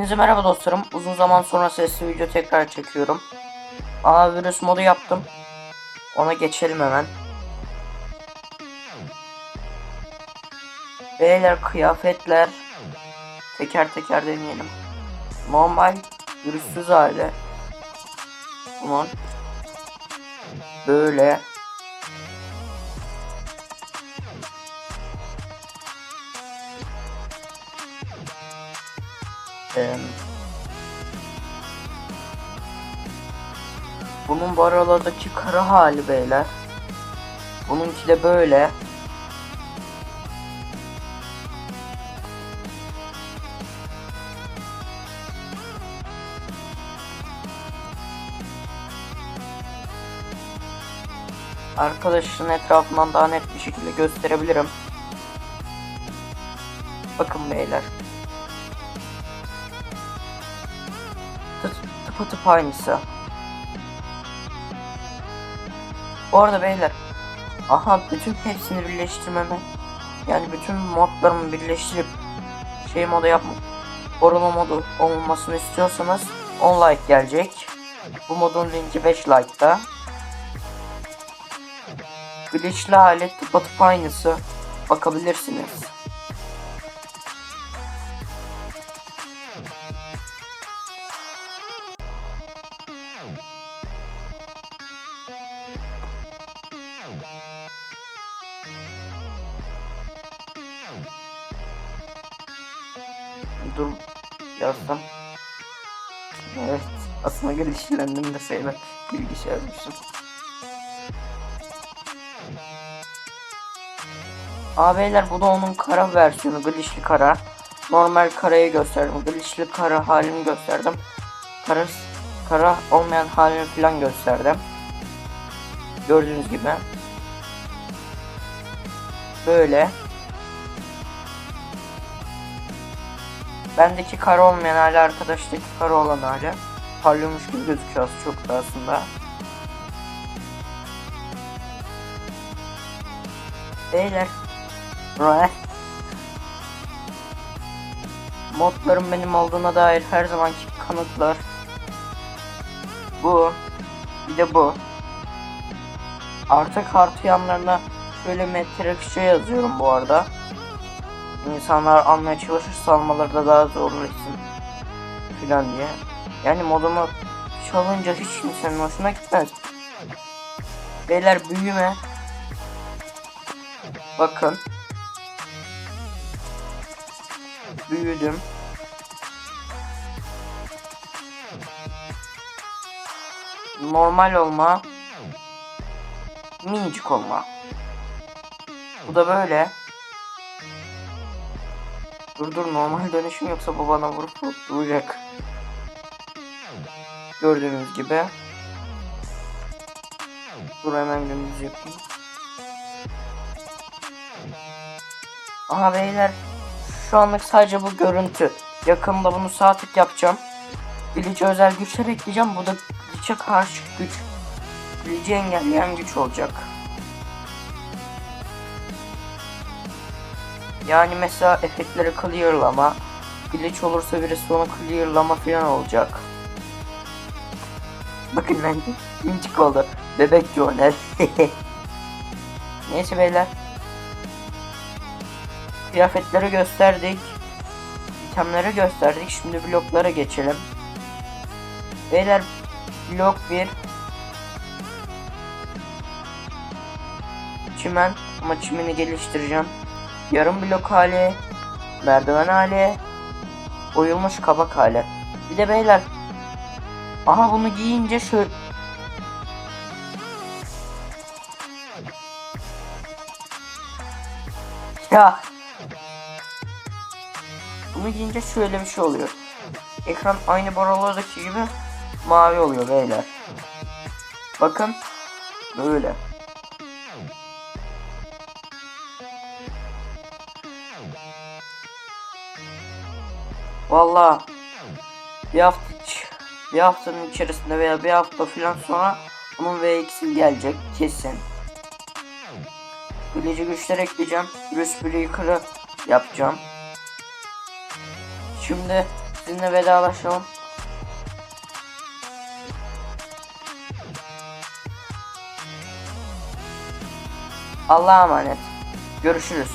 Hepinize merhaba dostlarım. Uzun zaman sonra sesli video tekrar çekiyorum. Aa virüs modu yaptım. Ona geçelim hemen. Beyler kıyafetler. Teker teker deneyelim. Normal virüssüz hali. Bunun. Böyle. Bunun bu aralardaki kara hali beyler. Bununki de böyle. Arkadaşın etrafından daha net bir şekilde gösterebilirim. Bakın beyler. Tıp tıpatıp aynısı. Bu arada beyler. Aha bütün hepsini birleştirmeme. Yani bütün modlarımı birleştirip şey moda yapma. Koruma modu olmasını istiyorsanız 10 like gelecek. Bu modun linki 5 like'da. Glitch'li hali tıpatıp aynısı. Bakabilirsiniz. Dur yazdım. Evet aslında geliştirendim de sayılır. Bilgisayar yazmışım. Aa beyler bu da onun kara versiyonu glitchli kara. Normal karayı gösterdim. Glitchli kara halini gösterdim. Kara, kara olmayan halini falan gösterdim. Gördüğünüz gibi. Böyle. Bendeki kara olmayan hali arkadaştaki kara olan hali. Parlıyormuş gibi gözüküyor az çok da aslında. Beyler. Right. Modlarım benim olduğuna dair her zamanki kanıtlar. Bu. Bir de bu. Artık harita yanlarına şöyle metrekçe yazıyorum bu arada. İnsanlar almaya çalışırsa almaları da daha zorlaşsın filan diye. Yani modumu çalınca hiç kimsenin hoşuna gitmez. Beyler büyüme. Bakın. Büyüdüm. Normal olma. Minicik olma. Bu da böyle. Dur dur normal dönüşüm yoksa bu bana vurup duracak. Gördüğünüz gibi. Dur hemen gündüz yapayım. Aha beyler şu anlık sadece bu görüntü. Yakında bunu sağ yapacağım. Glitch'e özel güçler ekleyeceğim. Bu da Glitch'e karşı güç. Glitch'i engelleyen güç olacak. Yani mesela efektleri clearlama. Glitch olursa birisi onu clearlama falan olacak. Bakın lan minicik oldu. Bebek Joner. Neyse beyler. Kıyafetleri gösterdik. İtemleri gösterdik. Şimdi bloklara geçelim. Beyler blok 1 Çimen ama çimeni geliştireceğim. Yarım blok hali, merdiven hali, oyulmuş kabak hali. Bir de beyler Aha bunu giyince şöyle Ya Bunu giyince şöyle bir şey oluyor. Ekran aynı boralardaki gibi mavi oluyor beyler. Bakın böyle. Vallahi bir hafta bir haftanın içerisinde veya bir hafta falan sonra bunun V2'si gelecek kesin. Bilici güçler ekleyeceğim. Bruce Breaker'ı yapacağım. Şimdi sizinle vedalaşalım. Allah'a emanet. Görüşürüz.